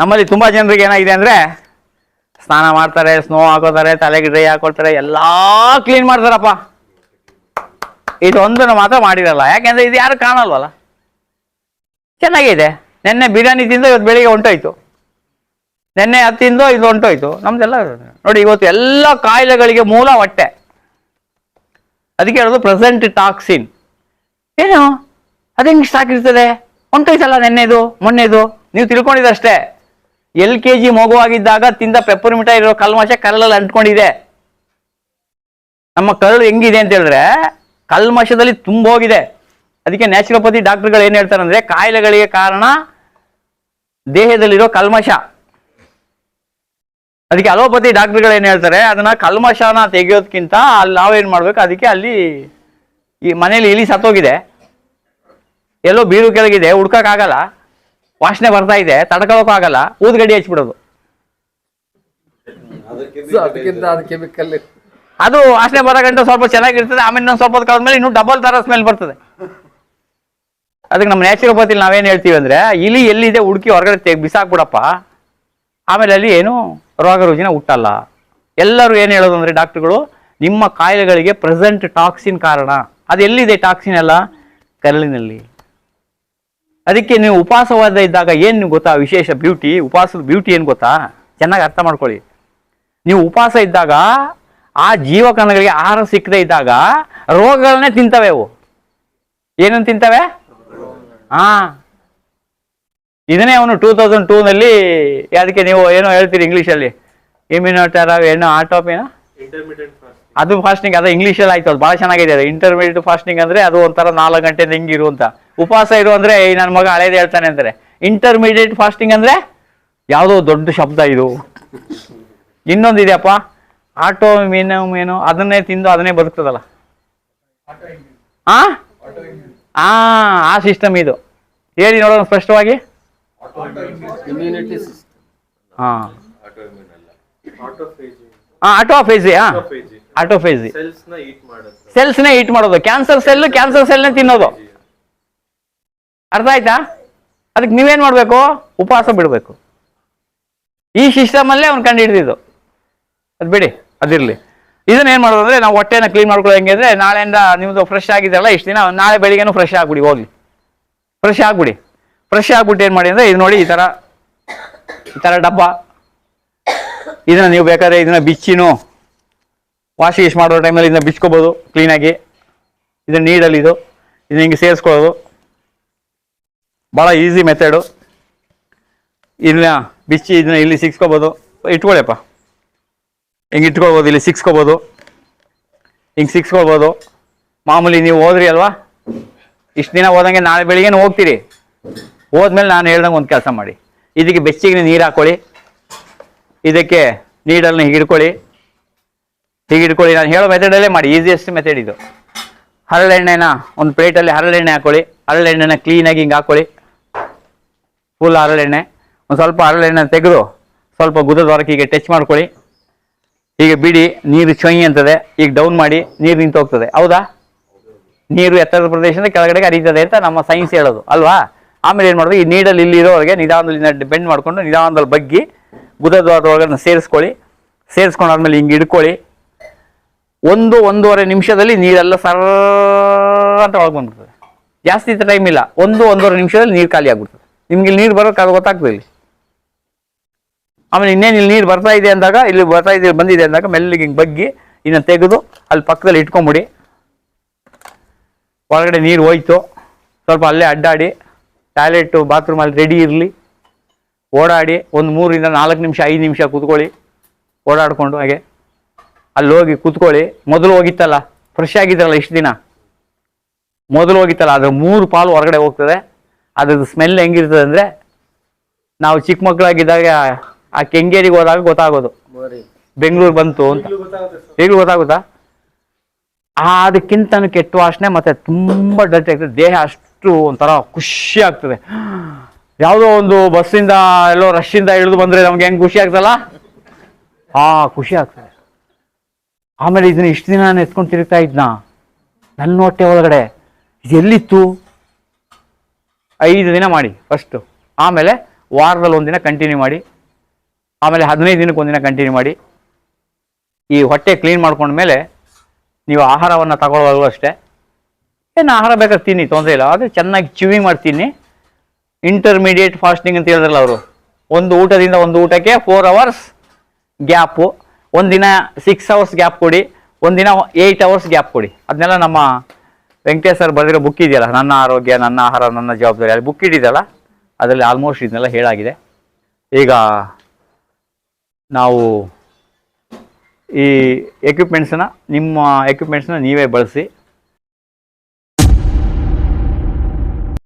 ನಮ್ಮಲ್ಲಿ ತುಂಬ ಜನರಿಗೆ ಏನಾಗಿದೆ ಅಂದರೆ ಸ್ನಾನ ಮಾಡ್ತಾರೆ ಸ್ನೋ ಹಾಕೋತಾರೆ, ತಲೆಗೆ ಡ್ರೈ ಹಾಕೊಳ್ತಾರೆ, ಎಲ್ಲ ಕ್ಲೀನ್ ಮಾಡ್ತಾರಪ್ಪ. ಇದೊಂದನ್ನು ಮಾತ್ರ ಮಾಡಿರಲ್ಲ. ಯಾಕೆಂದರೆ ಇದು ಯಾರು ಕಾಣಲ್ವಲ್ಲ? ಚೆನ್ನಾಗಿದೆ. ನಿನ್ನೆ ಬಿರಿಯಾನಿ ತಿಂದು ಇವತ್ತು ಬೆಳಿಗ್ಗೆ ಹೊಂಟೋಯ್ತು ನಿನ್ನೆ ಅದು ಇದು ಹೊಂಟೋಯ್ತು ನಮ್ದೆಲ್ಲ ನೋಡಿ, ಇವತ್ತು ಎಲ್ಲ ಕಾಯಿಲೆಗಳಿಗೆ ಮೂಲ ಹೊಟ್ಟೆ. ಅದಕ್ಕೆ ಹೇಳೋದು ಪ್ರೆಸೆಂಟ್ ಟಾಕ್ಸಿನ್ ಏನು? ಅದು ಸ್ಟಾಕ್ ಇರ್ತದೆ ಹೊಂಟೋಯ್ತಲ್ಲ ನೆನ್ನೆದು, ಮೊನ್ನೆದು? ನೀವು ತಿಳ್ಕೊಂಡಿದ್ದಷ್ಟೇ. ಎಲ್ ಕೆ ಜಿ ಮಗುವಾಗಿದ್ದಾಗ ತಿಂದ ಪೆಪ್ಪರ್ ಮಿಠಾಯಿ ಇರೋ ಕಲ್ಮಶ ಕರಳಲ್ಲಿ ಅಂಟ್ಕೊಂಡಿದೆ. ನಮ್ಮ ಕರಳು ಹೆಂಗಿದೆ ಅಂತ ಹೇಳಿದ್ರೆ ಕಲ್ಮಶದಲ್ಲಿ ತುಂಬೋಗಿದೆ. ಅದಕ್ಕೆ ನ್ಯಾಚುರೋಪತಿ ಡಾಕ್ಟರ್ಗಳು ಏನು ಹೇಳ್ತಾರೆ ಅಂದ್ರೆ ಕಾಯಿಲೆಗಳಿಗೆ ಕಾರಣ ದೇಹದಲ್ಲಿರೋ ಕಲ್ಮಶ. ಅದಕ್ಕೆ ಅಲೋಪತಿ ಡಾಕ್ಟರ್ಗಳು ಏನು ಹೇಳ್ತಾರೆ, ಅದನ್ನ ಕಲ್ಮಶನ ತೆಗೆಯೋದಕ್ಕಿಂತ ಅಲ್ಲಿ ನಾವೇನು ಮಾಡ್ಬೇಕು, ಅದಕ್ಕೆ ಅಲ್ಲಿ ಈ ಮನೇಲಿ ಇಲಿ ಸತ್ತೋಗಿದೆ. ಎಲ್ಲೋ ಬೀರು ಕೆಳಗಿದೆ, ಹುಡ್ಕಕ್ಕಾಗಲ್ಲ. ವಾಸನೆ ಬರ್ತಾ ಇದೆ ತಡ್ಕೊಳಕ್ಕೂ ಆಗಲ್ಲ ಊದ್ಗಡ್ಡಿ ಹಚ್ಬಿಡೋದು. ಅದಕ್ಕಿಂತ ಅದು ಕೆಮಿಕಲ್ ಅದು ವಾಸನೆ ಬರೋ ಗಂಟೆ ಸ್ವಲ್ಪ ಚೆನ್ನಾಗಿರ್ತದೆ ಆಮೇಲೆ ಇನ್ನೊಂದು ಸ್ವಲ್ಪ ಹೊತ್ತು ಕಳೆದ್ಮೇಲೆ ಇನ್ನೂ ಡಬಲ್ ತರ ಸ್ಮೆಲ್ ಬರ್ತದೆ. ಅದಕ್ಕೆ ನಮ್ಮ ನ್ಯಾಚುರೋಪತಿಲಿ ನಾವೇನು ಹೇಳ್ತೀವಿ ಅಂದ್ರೆ ಇಲಿ ಎಲ್ಲಿದೆ ಹುಡುಕಿ ಹೊರಗಡೆ ತೆಗ್ ಬಿಸಾಕ್ಬಿಡಪ್ಪ. ಆಮೇಲೆ ಅಲ್ಲಿ ಏನು ರೋಗ ರುಜಿನ ಹುಟ್ಟಲ್ಲ. ಎಲ್ಲರೂ ಏನು ಹೇಳೋದು ಅಂದ್ರೆ ಡಾಕ್ಟರ್ಗಳು ನಿಮ್ಮ ಕಾಯಿಲೆಗಳಿಗೆ ಪ್ರೆಸೆಂಟ್ ಟಾಕ್ಸಿನ್ ಕಾರಣ. ಅದು ಎಲ್ಲಿದೆ ಟಾಕ್ಸಿನ್ ಎಲ್ಲ? ಕರಳಿನಲ್ಲಿ. ಅದಕ್ಕೆ ನೀವು ಉಪವಾಸವಾದ ಇದ್ದಾಗ ಏನು ಗೊತ್ತಾ? ವಿಶೇಷ ಬ್ಯೂಟಿ ಉಪವಾಸದ ಬ್ಯೂಟಿ ಏನು ಗೊತ್ತಾ? ಚೆನ್ನಾಗಿ ಅರ್ಥ ಮಾಡ್ಕೊಳ್ಳಿ. ನೀವು ಉಪವಾಸ ಇದ್ದಾಗ, ಆ ಜೀವಕಣಗಳಿಗೆ ಆಹಾರ ಸಿಕ್ಕದೆ ಇದ್ದಾಗ, ರೋಗಗಳನ್ನೇ ತಿಂತವೆ ಅವು. ಏನನ್ನು ತಿಂತವೆ? ಹಾ ಇದನ್ನೇ ಅವನು ಟೂ ತೌಸಂಡ್ ಟೂನಲ್ಲಿ ಅದಕ್ಕೆ ನೀವು ಏನೋ ಹೇಳ್ತೀರಿ ಇಂಗ್ಲೀಷಲ್ಲಿ ಇಮ್ಯುನೋಟರ ಏನೋ ಆಟೋಪ್ ಏನೋ? ಅದು ಫಾಸ್ಟಿಂಗ್ ಅದು ಇಂಗ್ಲೀಷಲ್ಲಿ ಆಯ್ತು ಅದು ಭಾಳ ಚೆನ್ನಾಗಿದೆ ಅದು. ಇಂಟರ್ಮೀಡಿಯೇಟ್ ಫಾಸ್ಟಿಂಗ್ ಅಂದ್ರೆ ಅದು ಒಂಥರ ನಾಲ್ಕು ಗಂಟೆ ಹಿಂಗಿರು ಅಂತ ಉಪವಾಸ ಇರು ಅಂದ್ರೆ ಈ ನನ್ನ ಮಗ ಹಳೇದು ಹೇಳ್ತಾನೆ ಅಂದ್ರೆ. ಇಂಟರ್ಮೀಡಿಯೇಟ್ ಫಾಸ್ಟಿಂಗ್ ಅಂದ್ರೆ ಯಾವುದೋ ದೊಡ್ಡ ಶಬ್ದ ಇದು. ಇನ್ನೊಂದು ಇದೆಯಪ್ಪ ಆಟೋ ಮೀನು ಮೀನು ಅದನ್ನೇ ತಿಂದು ಅದನ್ನೇ ಬದುಕ್ತದಲ್ಲ. ಆ? ಆ ಆ ಸಿಸ್ಟಮ್ ಇದು. ಹೇಳಿ ನೋಡೋಣ ಸ್ಪಷ್ಟವಾಗಿ. ಹಾ. ಆಟೋಫೇಜಿ ಆಟೋಫೇಸಿ ಸೆಲ್ಸ್ನ ಈಟ್ ಮಾಡೋದು. ಕ್ಯಾನ್ಸರ್ ಸೆಲ್ ಕ್ಯಾನ್ಸರ್ ಸೆಲ್ನ ತಿನ್ನೋದು. ಅರ್ಥ ಆಯ್ತಾ? ಅದಕ್ಕೆ ನೀವೇನ್ ಮಾಡಬೇಕು? ಉಪವಾಸ ಬಿಡಬೇಕು. ಈ ಸಿಸ್ಟಮ್ ಅಲ್ಲೇ ಅವ್ನು ಕಂಡು ಹಿಡಿದಿದ್ದು ಅದು ಬಿಡಿ ಅದಿರಲಿ. ಇದನ್ನ ಏನ್ ಮಾಡೋದು ಅಂದ್ರೆ ನಾವು ಹೊಟ್ಟೆನ ಕ್ಲೀನ್ ಮಾಡ್ಕೊಳ್ಳೋ ಹೆಂಗೆ ಅಂದ್ರೆ ನಾಳೆಯಿಂದ ನಿಮ್ದು ಫ್ರೆಶ್ ಆಗಿದೆಯಲ್ಲ ಇಷ್ಟು ದಿನ ನಾಳೆ ಬೆಳಿಗ್ಗೆನೂ ಫ್ರೆಶ್ ಆಗ್ಬಿಡಿ ಹೋಗ್ಲಿ ಫ್ರೆಶ್ ಆಗ್ಬಿಡಿ. ಫ್ರೆಶ್ ಆಗ್ಬಿಟ್ಟು ಏನು ಮಾಡಿ ಅಂದ್ರೆ ಇದು ನೋಡಿ ಈ ಥರ ಈ ಥರ ಡಬ್ಬ. ಇದನ್ನ ನೀವು ಬೇಕಾದ್ರೆ ಇದನ್ನ ಬಿಚ್ಚಿನೂ ವಾಶ್ ಗೀಶ್ ಮಾಡೋ ಟೈಮಲ್ಲಿ ಇದನ್ನ ಬಿಚ್ಕೋಬೋದು ಕ್ಲೀನಾಗಿ ಇದನ್ನ ನೀಡಲ್ಲಿ ಇದು, ಇದನ್ನ ಹಿಂಗೆ ಸೇರಿಸ್ಕೊಳ್ಳೋದು. ಭಾಳ ಈಸಿ ಮೆಥಡು ಇದನ್ನ ಬಿಚ್ಚಿ ಇದನ್ನ ಇಲ್ಲಿ ಸಿಕ್ಸ್ಕೋಬೋದು. ಇಟ್ಕೊಳ್ಳಿಯಪ್ಪ ಹಿಂಗೆ ಇಟ್ಕೊಳ್ಬೋದು, ಇಲ್ಲಿ ಸಿಕ್ಸ್ಕೋಬೋದು. ಹಿಂಗೆ ಸಿಕ್ಸ್ಕೊಳ್ಬೋದು. ಮಾಮೂಲಿ ನೀವು ಹೋದ್ರಿ ಅಲ್ವಾ? ಇಷ್ಟು ದಿನ ಹೋದಂಗೆ ನಾಳೆ ಬೆಳಿಗ್ಗೆನೂ ಹೋಗ್ತೀರಿ. ಹೋದ್ಮೇಲೆ ನಾನು ಹೇಳ್ದಂಗೆ ಒಂದು ಕೆಲಸ ಮಾಡಿ. ಇದಕ್ಕೆ ಬೆಚ್ಚಿಗೆ ನೀರು ಹಾಕೊಳ್ಳಿ. ಇದಕ್ಕೆ ನೀಡಲ್ನ ಹಿಡ್ಕೊಳ್ಳಿ ಹೀಗೆ ಹಿಡ್ಕೊಳ್ಳಿ ನಾನು ಹೇಳೋ ಮೆಥಡಲ್ಲೇ ಮಾಡಿ. ಈಸಿಯೆಸ್ಟ್ ಮೆಥಡ್ ಇದು. ಹರಳೆಣ್ಣೆನ ಒಂದು ಪ್ಲೇಟಲ್ಲಿ ಹರಳೆಣ್ಣೆ ಹಾಕೊಳ್ಳಿ. ಹರಳೆಣ್ಣೆನ ಕ್ಲೀನಾಗಿ ಹಿಂಗೆ ಹಾಕೊಳ್ಳಿ. ಫುಲ್ ಹರಳೆಣ್ಣೆ ಒಂದು ಸ್ವಲ್ಪ ಹರಳೆಣ್ಣೆ ತೆಗೆದು ಸ್ವಲ್ಪ ಗುದ್ದದವರೆಗೆ ಹೀಗೆ ಟಚ್ ಮಾಡ್ಕೊಳ್ಳಿ. ಹೀಗೆ ಬಿಡಿ. ನೀರು ಚೊಯ್ ಅಂತದೆ. ಈಗ ಡೌನ್ ಮಾಡಿ ನೀರು ನಿಂತು ಹೋಗ್ತದೆ. ಹೌದಾ? ನೀರು ಎತ್ತರದ ಪ್ರದೇಶದಿಂದ ಕೆಳಗಡೆಗೆ ಹರಿತದೆ ಅಂತ ನಮ್ಮ ಸೈನ್ಸ್ ಹೇಳೋದು. ಅಲ್ವಾ? ಆಮೇಲೆ ಏನು ಮಾಡೋದು? ಈ ನೀಡಲ್ಲಿ ಇಲ್ಲಿರೋರಿಗೆ ನಿಧಾನದಲ್ಲಿ ಬೆಂಡ್ ಮಾಡಿಕೊಂಡು ನಿಧಾನದಲ್ಲಿ ಬಗ್ಗಿ ಒಳಗಡೆ ಸೇರಿಸ್ಕೊಳ್ಳಿ. ಸೇರಿಸ್ಕೊಂಡಾದ್ಮೇಲೆ ಹಿಂಗೆ ಹಿಡ್ಕೊಳ್ಳಿ. ಒಂದು ಒಂದೂವರೆ ನಿಮಿಷದಲ್ಲಿ ನೀರೆಲ್ಲ ಸರ ಅಂತ ಒಳಗೆ ಬಂದ್ಬಿಡ್ತದೆ. ಜಾಸ್ತಿ ಟೈಮ್ ಇಲ್ಲ. ಒಂದು ಒಂದೂವರೆ ನಿಮಿಷದಲ್ಲಿ ನೀರು ಖಾಲಿ ಆಗ್ಬಿಡ್ತದೆ. ನಿಮ್ಗೆ ಇಲ್ಲಿ ನೀರು ಬರೋಕೆ ಅದು ಗೊತ್ತಾಗ್ತದೆ ಇಲ್ಲಿ. ಆಮೇಲೆ ಇನ್ನೇನು ಇಲ್ಲಿ ನೀರು ಬರ್ತಾ ಇದೆ ಅಂದಾಗ, ಇಲ್ಲಿ ಬರ್ತಾ ಇದೆ, ಬಂದಿದೆ ಅಂದಾಗ ಮೆಲ್ಲಿಗೆ ಹಿಂಗೆ ಬಗ್ಗಿ ಇನ್ನು ತೆಗೆದು ಅಲ್ಲಿ ಪಕ್ಕದಲ್ಲಿ ಇಟ್ಕೊಂಬಿಡಿ. ಒಳಗಡೆ ನೀರು ಹೋಯ್ತು. ಸ್ವಲ್ಪ ಅಲ್ಲೇ ಅಡ್ಡಾಡಿ, ಟಾಯ್ಲೆಟು ಬಾತ್ರೂಮಲ್ಲಿ ರೆಡಿ ಇರಲಿ. ಓಡಾಡಿ ಒಂದು ಮೂರಿಂದ ನಾಲ್ಕು ನಿಮಿಷ ಐದು ನಿಮಿಷ ಕೂತ್ಕೊಳ್ಳಿ. ಓಡಾಡಿಕೊಂಡು ಹಾಗೆ ಅಲ್ಲಿ ಹೋಗಿ ಕೂತ್ಕೊಳ್ಳಿ. ಮೊದಲು ಹೋಗಿತ್ತಲ್ಲ ಫ್ರೆಶ್ ಆಗಿದ್ರಲ್ಲ ಇಷ್ಟು ದಿನ? ಮೊದಲು ಹೋಗಿತ್ತಲ್ಲ ಅದ್ರ ಮೂರು ಪಾಲು ಹೊರಗಡೆ ಹೋಗ್ತದೆ. ಅದ್ರದ್ದು ಸ್ಮೆಲ್ ಹೆಂಗಿರ್ತದೆ ಅಂದರೆ ನಾವು ಚಿಕ್ಕ ಮಕ್ಕಳಾಗಿದ್ದಾಗ ಆ ಕೆಂಗೇರಿಗೆ ಹೋದಾಗ ಗೊತ್ತಾಗೋದು. ಬೆಂಗಳೂರು ಬಂತು ಅಂತ. ಈಗಲೂ ಗೊತ್ತಾಗುತ್ತಾ ಆ ಅದಕ್ಕಿಂತ ಕೆಟ್ಟ ವಾಸನೆ ಮತ್ತೆ ತುಂಬ ಡರ್ಟಿ ಆಗ್ತದೆ. ದೇಹ ಅಷ್ಟು ಒಂಥರ ಖುಷಿ ಆಗ್ತದೆ. ಯಾವುದೋ ಒಂದು ಬಸ್ಸಿಂದ ಎಲ್ಲೋ ರಶ್ಶಿಂದ ಇಳಿದು ಬಂದ್ರೆ ನಮ್ಗೆ ಹೆಂಗೆ ಖುಷಿ ಆಗ್ತಲ್ಲ? ಆ, ಖುಷಿ ಆಗ್ತದೆ. ಆಮೇಲೆ ಇದನ್ನ ಇಷ್ಟು ದಿನ ನಾನು ಎತ್ಕೊಂಡು ತಿರುಗ್ತಾ ಇದ್ನ. ನನ್ನ ಹೊಟ್ಟೆ ಒಳಗಡೆ. ಇದು ಎಲ್ಲಿತ್ತು? ಐದು ದಿನ ಮಾಡಿ ಫಸ್ಟು ಆಮೇಲೆ ವಾರದಲ್ಲಿ ಒಂದಿನ ಕಂಟಿನ್ಯೂ ಮಾಡಿ, ಆಮೇಲೆ ಹದಿನೈದು ದಿನಕ್ಕೆ ಒಂದಿನ ಕಂಟಿನ್ಯೂ ಮಾಡಿ. ಈ ಹೊಟ್ಟೆ ಕ್ಲೀನ್ ಮಾಡ್ಕೊಂಡ್ಮೇಲೆ ನೀವು ಆಹಾರವನ್ನು ತಗೊಳ್ಳೋದು ಅಷ್ಟೇ. ಏನು ಆಹಾರ ಬೇಕಾದ್ರೆ ತಿನ್ನಿ, ತೊಂದರೆ ಇಲ್ಲ. ಆದರೆ ಚೆನ್ನಾಗಿ ಚಿವಿಂಗ್ ಮಾಡಿ ತಿನ್ನಿ. ಇಂಟರ್ಮೀಡಿಯೇಟ್ ಫಾಸ್ಟಿಂಗ್ ಅಂತ ಹೇಳಿದ್ರಲ್ಲ ಅವರು. ಒಂದು ಊಟದಿಂದ ಒಂದು ಊಟಕ್ಕೆ ಫೋರ್ ಅವರ್ಸ್ ಗ್ಯಾಪು ಒಂದಿನ ಸಿಕ್ಸ್ ಅವರ್ಸ್ ಗ್ಯಾಪ್ ಕೊಡಿ ಒಂದಿನ ಏಯ್ಟ್ ಅವರ್ಸ್ ಗ್ಯಾಪ್ ಕೊಡಿ. ಅದನ್ನೆಲ್ಲ ನಮ್ಮ ವೆಂಕಟೇಶ್ ಸರ್ ಬರೆದಿರೋ ಬುಕ್ ಇದೆಯಲ್ಲ, ನನ್ನ ಆರೋಗ್ಯ, ನನ್ನ ಆಹಾರ, ನನ್ನ ಜವಾಬ್ದಾರಿ, ಅಲ್ಲಿ ಬುಕ್ ಇಟ್ಟಿದ್ದಲ್ಲ ಅದರಲ್ಲಿ ಆಲ್ಮೋಸ್ಟ್ ಇದನ್ನೆಲ್ಲ ಹೇಳಾಗಿದೆ. ಈಗ ನಾವು ಈ ಎಕ್ವಿಪ್ಮೆಂಟ್ಸನ್ನ ನಿಮ್ಮ ಎಕ್ವಿಪ್ಮೆಂಟ್ಸನ್ನ ನೀವೇ ಬಳಸಿ